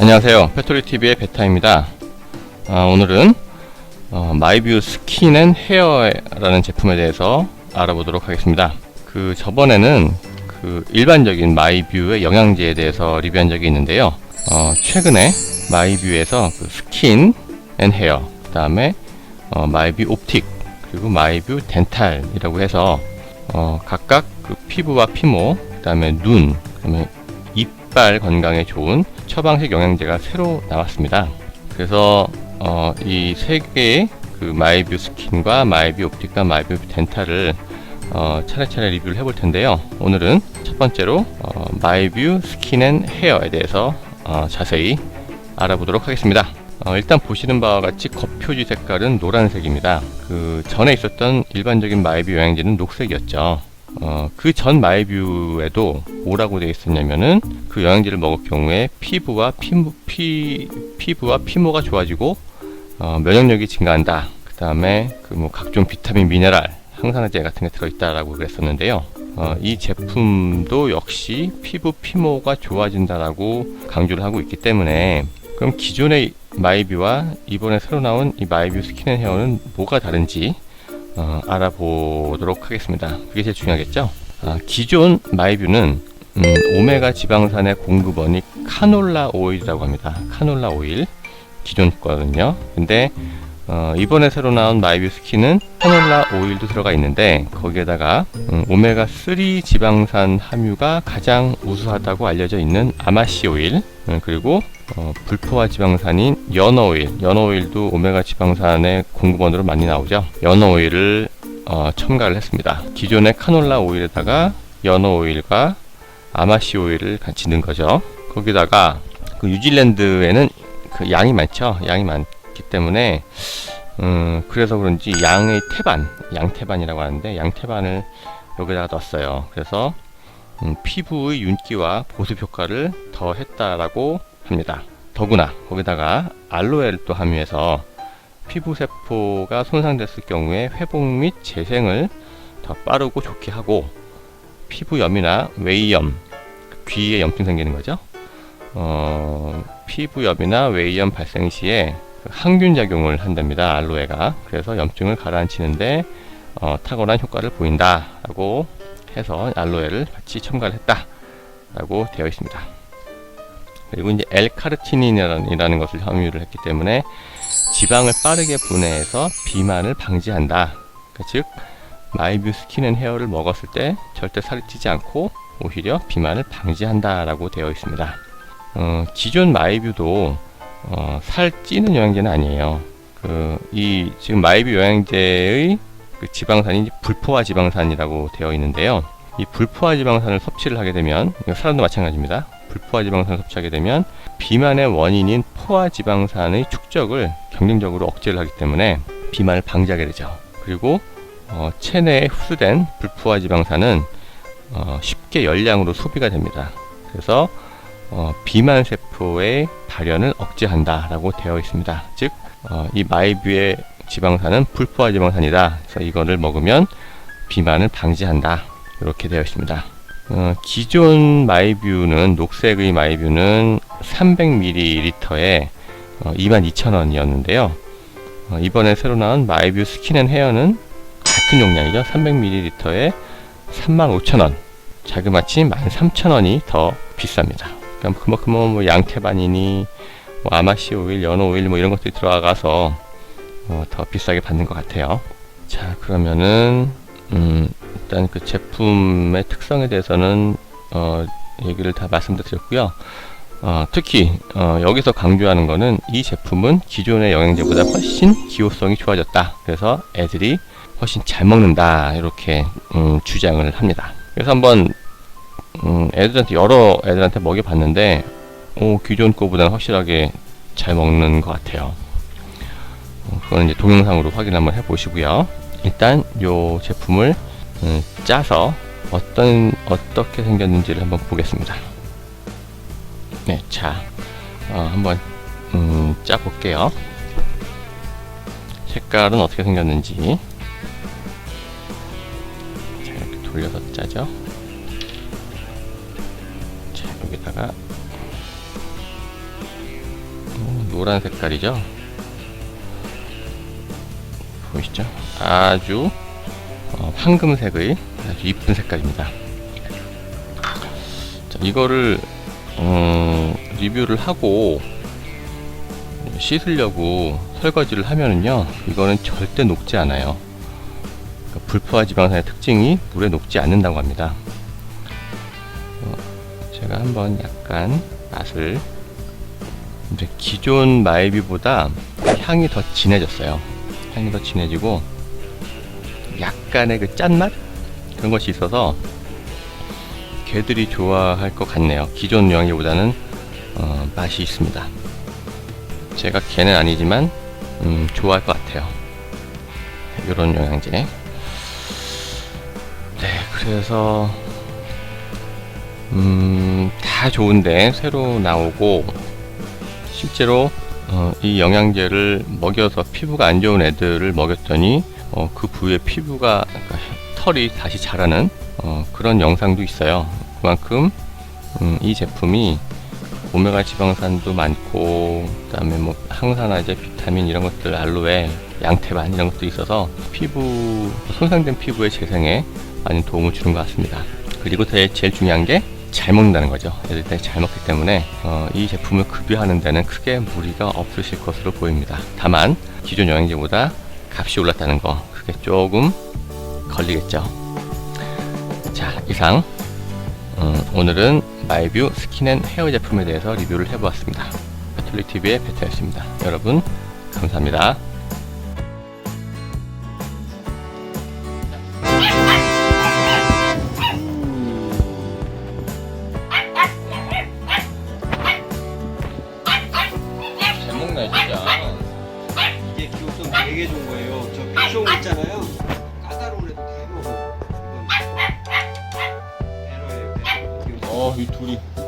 안녕하세요. 페토리TV의 베타입니다. 아, 오늘은 어, 마이뷰 스킨 앤 헤어라는 제품에 대해서 알아보도록 하겠습니다. 그 저번에는 그 일반적인 마이뷰의 영양제에 대해서 리뷰한 적이 있는데요. 어, 최근에 마이뷰에서 그 스킨 앤 헤어, 그 다음에 어, 마이뷰 옵틱, 그리고 마이뷰 덴탈이라고 해서 어, 각각 그 피부와 피모, 그 다음에 눈, 그 다음에 이빨 건강에 좋은 처방식 영양제가 새로 나왔습니다. 그래서 어, 이세 개의 그 마이뷰 스킨과 마이뷰 옵틱과 마이뷰 덴탈을 어, 차례차례 리뷰를 해볼 텐데요. 오늘은 첫 번째로 어, 마이뷰 스킨 앤 헤어에 대해서 어, 자세히 알아보도록 하겠습니다. 어, 일단 보시는 바와 같이 겉표지 색깔은 노란색입니다. 그 전에 있었던 일반적인 마이뷰 영양제는 녹색이었죠. 어, 그 전 마이뷰에도 뭐라고 되어 있었냐면은 그 영양제를 먹을 경우에 피부와 피부, 피, 피부와 피모가 좋아지고 어, 면역력이 증가한다. 그 다음에 그 뭐 각종 비타민, 미네랄, 항산화제 같은 게 들어있다라고 그랬었는데요. 어, 이 제품도 역시 피부 피모가 좋아진다라고 강조를 하고 있기 때문에 그럼 기존의 마이뷰와 이번에 새로 나온 이 마이뷰 스킨 앤 헤어는 뭐가 다른지 어, 알아보도록 하겠습니다. 그게 제일 중요하겠죠? 아, 기존 마이뷰는 음, 오메가 지방산의 공급원이 카놀라 오일이라고 합니다. 카놀라 오일 기존 거거든요. 근데 어, 이번에 새로 나온 마이뷰 스킨은 카놀라 오일도 들어가 있는데 거기에다가 음, 오메가 3 지방산 함유가 가장 우수하다고 알려져 있는 아마시 오일 음, 그리고 어, 불포화 지방산인 연어 오일, 연어 오일도 오메가 지방산의 공급원으로 많이 나오죠. 연어 오일을 어, 첨가를 했습니다. 기존의 카놀라 오일에다가 연어 오일과 아마시 오일을 같이 넣은 거죠. 거기다가 그 뉴질랜드에는 그 양이 많죠. 양이 많 기 때문에 음, 그래서 그런지 양의 태반, 양태반이라고 하는데 양태반을 여기다가 넣었어요. 그래서 음, 피부의 윤기와 보습 효과를 더 했다라고 합니다. 더구나 거기다가 알로에를 또 함유해서 피부 세포가 손상됐을 경우에 회복 및 재생을 더 빠르고 좋게 하고 피부염이나 외이염, 귀에 염증 생기는 거죠. 어, 피부염이나 외이염 발생 시에 그 항균 작용을 한답니다. 알로에가 그래서 염증을 가라앉히는데 어, 탁월한 효과를 보인다라고 해서 알로에를 같이 첨가를 했다라고 되어 있습니다. 그리고 이제 L카르티닌이라는 것을 함유를 했기 때문에 지방을 빠르게 분해해서 비만을 방지한다. 그러니까 즉 마이뷰 스킨 앤 헤어를 먹었을 때 절대 살이 찌지 않고 오히려 비만을 방지한다라고 되어 있습니다. 어, 기존 마이뷰도 어, 살 찌는 영양제는 아니에요. 그 이 지금 마이뷰 영양제의 그 지방산이 불포화 지방산이라고 되어 있는데요. 이 불포화 지방산을 섭취를 하게 되면 사람도 마찬가지입니다. 불포화 지방산을 섭취하게 되면 비만의 원인인 포화 지방산의 축적을 경쟁적으로 억제를 하기 때문에 비만을 방지하게 되죠. 그리고 어, 체내에 흡수된 불포화 지방산은 어, 쉽게 열량으로 소비가 됩니다. 그래서 어, 비만 세포의 발현을 억제한다라고 되어 있습니다. 즉, 어, 이 마이뷰의 지방산은 불포화 지방산이다. 그래서 이거를 먹으면 비만을 방지한다. 이렇게 되어 있습니다. 어, 기존 마이뷰는 녹색의 마이뷰는 300ml에 어, 22,000원이었는데요. 어, 이번에 새로 나온 마이뷰 스킨 앤 헤어는 같은 용량이죠. 300ml에 35,000원. 자그마치 13,000원이 더 비쌉니다. 그만큼 뭐 양태반이니 뭐 아마시 오일, 연어 오일 뭐 이런 것들이 들어가서 어, 더 비싸게 받는 것 같아요. 자 그러면은 음, 일단 그 제품의 특성에 대해서는 어, 얘기를 다 말씀드렸고요. 어, 특히 어, 여기서 강조하는 거는 이 제품은 기존의 영양제보다 훨씬 기호성이 좋아졌다. 그래서 애들이 훨씬 잘 먹는다 이렇게 음, 주장을 합니다. 그래서 한번 음, 애들한테 여러 애들한테 먹여봤는데 오, 기존 거보다는 확실하게 잘 먹는 것 같아요. 어, 그건 이제 동영상으로 확인 한번 해보시고요. 일단 요 제품을 음, 짜서 어떤 어떻게 생겼는지를 한번 보겠습니다. 네, 자, 어, 한번 음, 짜 볼게요. 색깔은 어떻게 생겼는지 자, 이렇게 돌려서 짜죠. 노란 색깔이죠. 보이시죠? 아주 어, 황금색의 아주 이쁜 색깔입니다. 자, 이거를 음, 리뷰를 하고 씻으려고 설거지를 하면은요, 이거는 절대 녹지 않아요. 그러니까 불포화 지방산의 특징이 물에 녹지 않는다고 합니다. 어, 제가 한번 약간 맛을 이제 기존 마이비보다 향이 더 진해졌어요. 향이 더 진해지고 약간의 그 짠맛 그런 것이 있어서 개들이 좋아할 것 같네요. 기존 영양제보다는 어, 맛이 있습니다. 제가 개는 아니지만 음, 좋아할 것 같아요. 이런 영양제. 네, 그래서 음, 다 좋은데 새로 나오고 실제로 어, 이 영양제를 먹여서 피부가 안 좋은 애들을 먹였더니 어, 그 부위에 피부가 그러니까 털이 다시 자라는 어, 그런 영상도 있어요. 그만큼 음, 이 제품이 오메가 지방산도 많고 그다음에 뭐 항산화제, 비타민 이런 것들 알로에, 양태반 이런 것도 있어서 피부 손상된 피부의 재생에 많이 도움을 주는 것 같습니다. 그리고 제- 제일 중요한 게 잘 먹는다는 거죠. 애들 때잘 먹기 때문에 어, 이 제품을 급여하는 데는 크게 무리가 없으실 것으로 보입니다. 다만 기존 영양제보다 값이 올랐다는 거 그게 조금 걸리겠죠. 자 이상 음, 오늘은 마이뷰 스킨앤 헤어 제품에 대해서 리뷰를 해보았습니다. 배틀리TV의 배터였습니다. 여러분 감사합니다. 다먹